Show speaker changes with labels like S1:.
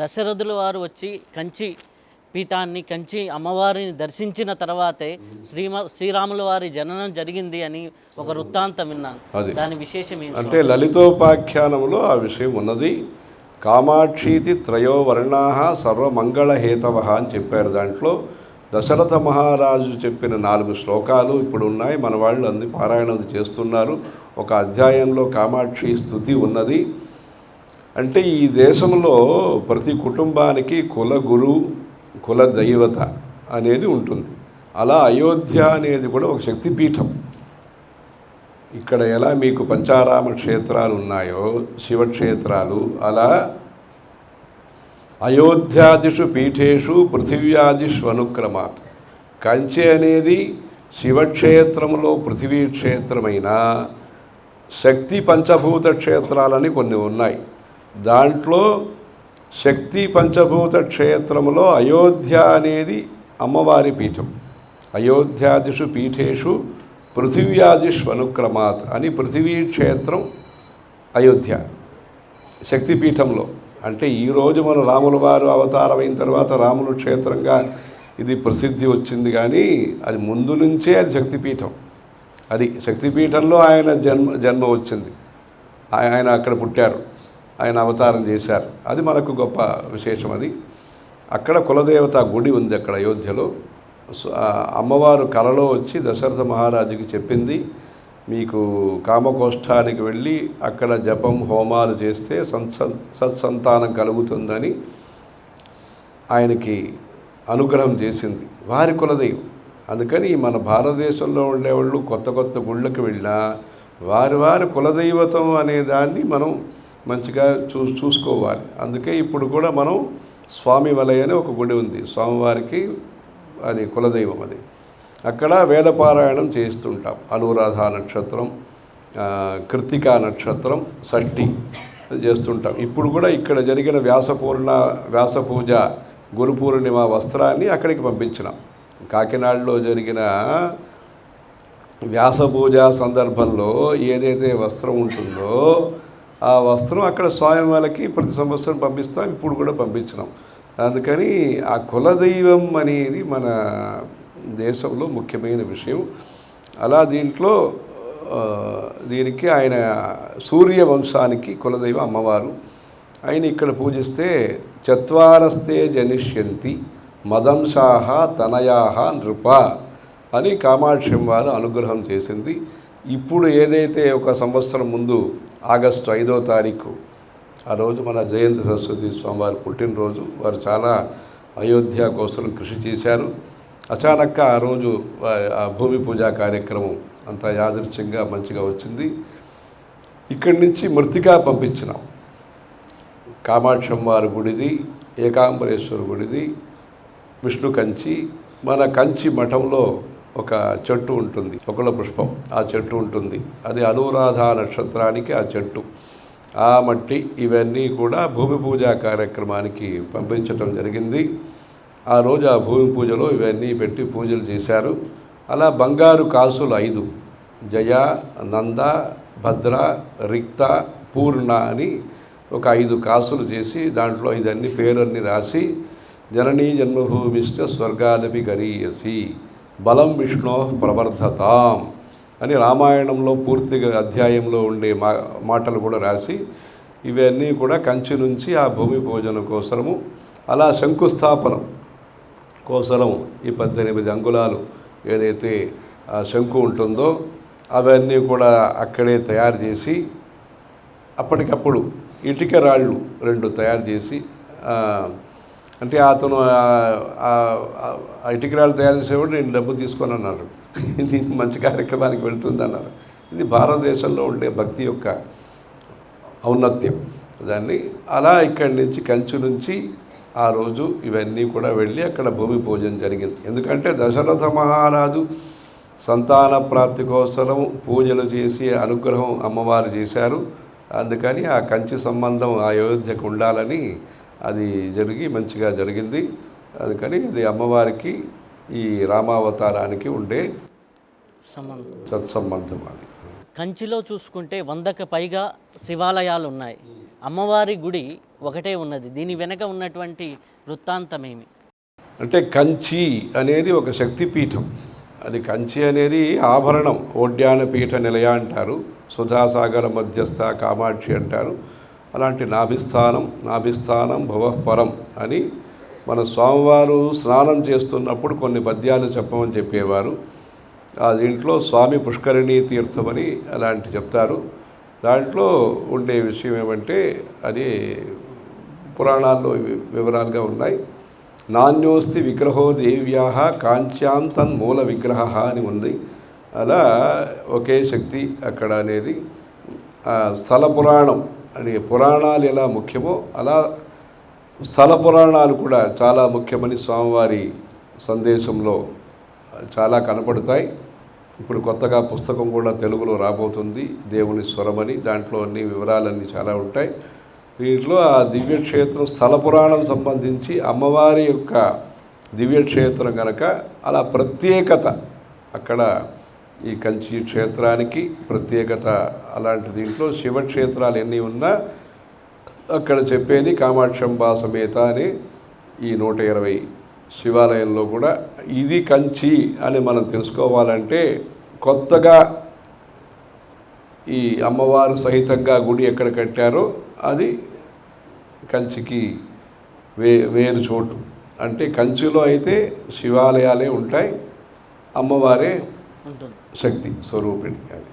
S1: దశరథుల వారు వచ్చి కంచి పీఠాన్ని కంచి అమ్మవారిని దర్శించిన తర్వాతే శ్రీమ శ్రీరాముల వారి జననం జరిగింది అని ఒక వృత్తాంతం విన్నాను.
S2: అది.
S1: దాని విశేషం
S2: అంటే లలితోపాఖ్యానంలో ఆ విషయం ఉన్నది. కామాక్షీతి త్రయో వర్ణా సర్వమంగళహేతవ అని చెప్పారు దాంట్లో. దశరథ మహారాజు చెప్పిన నాలుగు శ్లోకాలు ఇప్పుడు ఉన్నాయి మన వాళ్ళు అన్ని పారాయణం చేస్తున్నారు. ఒక అధ్యాయంలో కామాక్షి స్థుతి ఉన్నది. అంటే ఈ దేశంలో ప్రతి కుటుంబానికి కుల గురు కుల దైవత అనేది ఉంటుంది. అలా అయోధ్య అనేది కూడా ఒక శక్తిపీఠం. ఇక్కడ ఎలా మీకు పంచారామ క్షేత్రాలు ఉన్నాయో శివక్షేత్రాలు అలా అయోధ్యాదిషు పీఠేషు పృథివ్యాదిషు అనుక్రమ. కంచె అనేది శివక్షేత్రంలో పృథివీ క్షేత్రమైన శక్తి పంచభూత క్షేత్రాలని కొన్ని ఉన్నాయి. దాంట్లో శక్తి పంచభూత క్షేత్రంలో అయోధ్య అనేది అమ్మవారి పీఠం. అయోధ్యాదిషు పీఠేషు పృథివ్యాదిషు అనుక్రమాత్ అని పృథివీ క్షేత్రం అయోధ్య శక్తిపీఠంలో అంటే ఈరోజు మన రాముల వారు అవతారమైన తర్వాత రాముల క్షేత్రంగా ఇది ప్రసిద్ధి వచ్చింది కానీ అది ముందు నుంచే అది శక్తిపీఠం అది శక్తిపీఠంలో ఆయన జన్మ జన్మ వచ్చింది. ఆయన అక్కడ పుట్టారు. ఆయన అవతారం చేశారు. అది మనకు గొప్ప విశేషం అది. అక్కడ కులదేవత గుడి ఉంది అక్కడ అయోధ్యలో. సో, అమ్మవారు కలలో వచ్చి దశరథ మహారాజుకి చెప్పింది మీకు కామకోష్ఠానికి వెళ్ళి అక్కడ జపం హోమాలు చేస్తే సంస సత్సంతానం కలుగుతుందని ఆయనకి అనుగ్రహం చేసింది. వారి కులదైవం. అందుకని మన భారతదేశంలో ఉండేవాళ్ళు కొత్త కొత్త గుళ్ళకి వెళ్ళినా వారి వారి కులదైవతం అనే దాన్ని మనం మంచిగా చూ చూసుకోవాలి. అందుకే ఇప్పుడు కూడా మనం స్వామి వలయ అని ఒక గుడి ఉంది. స్వామివారికి అది కులదైవం అది. అక్కడ వేదపారాయణం చేస్తుంటాం అనురాధ నక్షత్రం కృతికా నక్షత్రం సట్టి చేస్తుంటాం. ఇప్పుడు కూడా ఇక్కడ జరిగిన వ్యాసపూర్ణ వ్యాస పూజ గురు పూర్ణిమ వస్త్రాన్ని అక్కడికి పంపించినాం. కాకినాడలో జరిగిన వ్యాస పూజ సందర్భంలో ఏదైతే వస్త్రం ఉంటుందో ఆ వస్త్రం అక్కడ స్వామివారికి ప్రతి సంవత్సరం పంపిస్తాం ఇప్పుడు కూడా పంపించినాం. అందుకని ఆ కులదైవం అనేది మన దేశంలో ముఖ్యమైన విషయం. అలా దీంట్లో దీనికి ఆయన సూర్య వంశానికి కులదైవం అమ్మవారు. ఆయన ఇక్కడ పూజిస్తే చత్వారస్తే జనిష్యంతి మదంశాహ తనయాహ నృప అని కామాక్షి వారు అనుగ్రహం చేసింది. ఇప్పుడు ఏదైతే ఒక సంవత్సరం ముందు ఆగస్టు ఐదో తారీఖు ఆ రోజు మన జయంతి సరస్వతి స్వామివారి పుట్టినరోజు. వారు చాలా అయోధ్య కోసం కృషి చేశారు. అచానక్గా ఆ రోజు ఆ- భూమి పూజా కార్యక్రమం అంత యాదృచ్ఛంగా మంచిగా వచ్చింది. ఇక్కడి నుంచి మృతికా పంపించినాం. కామాక్షం వారి గుడిది ఏకాంబరేశ్వర గుడిది విష్ణు కంచి. మన కంచి మఠంలో ఒక చెట్టు ఉంటుంది ఒకళ్ళ పుష్పం ఆ చెట్టు ఉంటుంది. అది అనురాధ నక్షత్రానికి ఆ చెట్టు. ఆ మట్టి ఇవన్నీ కూడా భూమి పూజ కార్యక్రమానికి పంపించటం జరిగింది. ఆ రోజు ఆ భూమి పూజలో ఇవన్నీ పెట్టి పూజలు చేశారు. అలా బంగారు కాసులు ఐదు జయ నంద భద్ర రిక్త పూర్ణ అని ఒక ఐదు కాసులు చేసి దాంట్లో ఇదన్నీ పేరన్నీ రాసి జననీ జన్మభూమిష్ట స్వర్గాదపి గరీయసి. బలం విష్ణో ప్రవర్ధతాం అని రామాయణంలో పూర్తిగా అధ్యాయంలో ఉండే మా మాటలు కూడా రాసి ఇవన్నీ కూడా కంచి నుంచి ఆ భూమి పూజన కోసము అలా శంకుస్థాపన కోసరం ఈ పద్దెనిమిది అంగుళాలు ఏదైతే శంకు ఉంటుందో అవన్నీ కూడా అక్కడే తయారు చేసి అప్పటికప్పుడు ఇటుక రాళ్ళు రెండు తయారు చేసి అంటే అతను ఇటుకరాలు తయారు చేసేవాడు నేను డబ్బు తీసుకొని అన్నారు. ఇది మంచి కార్యక్రమానికి వెళుతుందన్నారు ఇది భారతదేశంలో ఉండే భక్తి యొక్క ఔన్నత్యం. దాన్ని అలా ఇక్కడి నుంచి కంచు నుంచి ఆ రోజు ఇవన్నీ కూడా వెళ్ళి అక్కడ భూమి పూజన జరిగింది. ఎందుకంటే దశరథ మహారాజు సంతాన ప్రాప్తి కోసం పూజలు చేసి అనుగ్రహం అమ్మవారు చేశారు. అందుకని ఆ కంచి సంబంధం ఆ అయోధ్యకు ఉండాలని అది జరిగి మంచిగా జరిగింది. అందుకని ఇది అమ్మవారికి ఈ రామావతారానికి ఉండే
S1: సంబంధం.
S2: సత్సంబంధం అది.
S1: కంచిలో చూసుకుంటే వందకు పైగా శివాలయాలు ఉన్నాయి అమ్మవారి గుడి ఒకటే ఉన్నది. దీని వెనక ఉన్నటువంటి వృత్తాంతమేమి?
S2: అంటే కంచి అనేది ఒక శక్తిపీఠం. అది కంచి అనేది ఆభరణం. ఓడ్యాన పీఠ నిలయ అంటారు. సుధాసాగర మధ్యస్థ కామాక్షి అంటారు. అలాంటి నాభిస్థానం నాభిస్థానం భవపరం అని మన స్వామివారు స్నానం చేస్తున్నప్పుడు కొన్ని పద్యాలు చెప్పమని చెప్పేవారు. ఆ దీంట్లో స్వామి పుష్కరిణీ తీర్థమని అలాంటి చెప్తారు. దాంట్లో ఉండే విషయం ఏమంటే అది పురాణాల్లో వి- వివరాలుగా ఉన్నాయి. నాణ్యోస్తి విగ్రహో దేవ్యా కాంచ్యాం తన్ మూల విగ్రహ అని ఉంది. అలా ఒకే శక్తి అక్కడ అనేది. స్థల పురాణం అని పురాణాలు ఎలా ముఖ్యమో అలా స్థల పురాణాలు కూడా చాలా ముఖ్యమని స్వామివారి సందేశంలో చాలా కనపడతాయి. ఇప్పుడు కొత్తగా పుస్తకం కూడా తెలుగులో రాబోతుంది. దేవుని స్వరమని దాంట్లో అన్ని వివరాలన్నీ చాలా ఉంటాయి. దీంట్లో ఆ దివ్యక్షేత్రం స్థల పురాణం సంబంధించి అమ్మవారి యొక్క దివ్యక్షేత్రం కనుక అలా ప్రత్యేకత అక్కడ ఈ కంచి క్షేత్రానికి ప్రత్యేకత అలాంటి దీంట్లో శివక్షేత్రాలు ఎన్ని ఉన్నా అక్కడ చెప్పేది కామాక్షంబా సమేత అని ఈ నూట ఇరవై శివాలయంలో కూడా ఇది కంచి అని మనం తెలుసుకోవాలంటే కొత్తగా ఈ అమ్మవారు సహితంగా గుడి ఎక్కడ కట్టారో అది కంచికి వే వేరు చోటు. అంటే కంచిలో అయితే శివాలయాలే ఉంటాయి. అమ్మవారే
S1: ఉంటుంది
S2: శక్తి స్వరూపిణి అది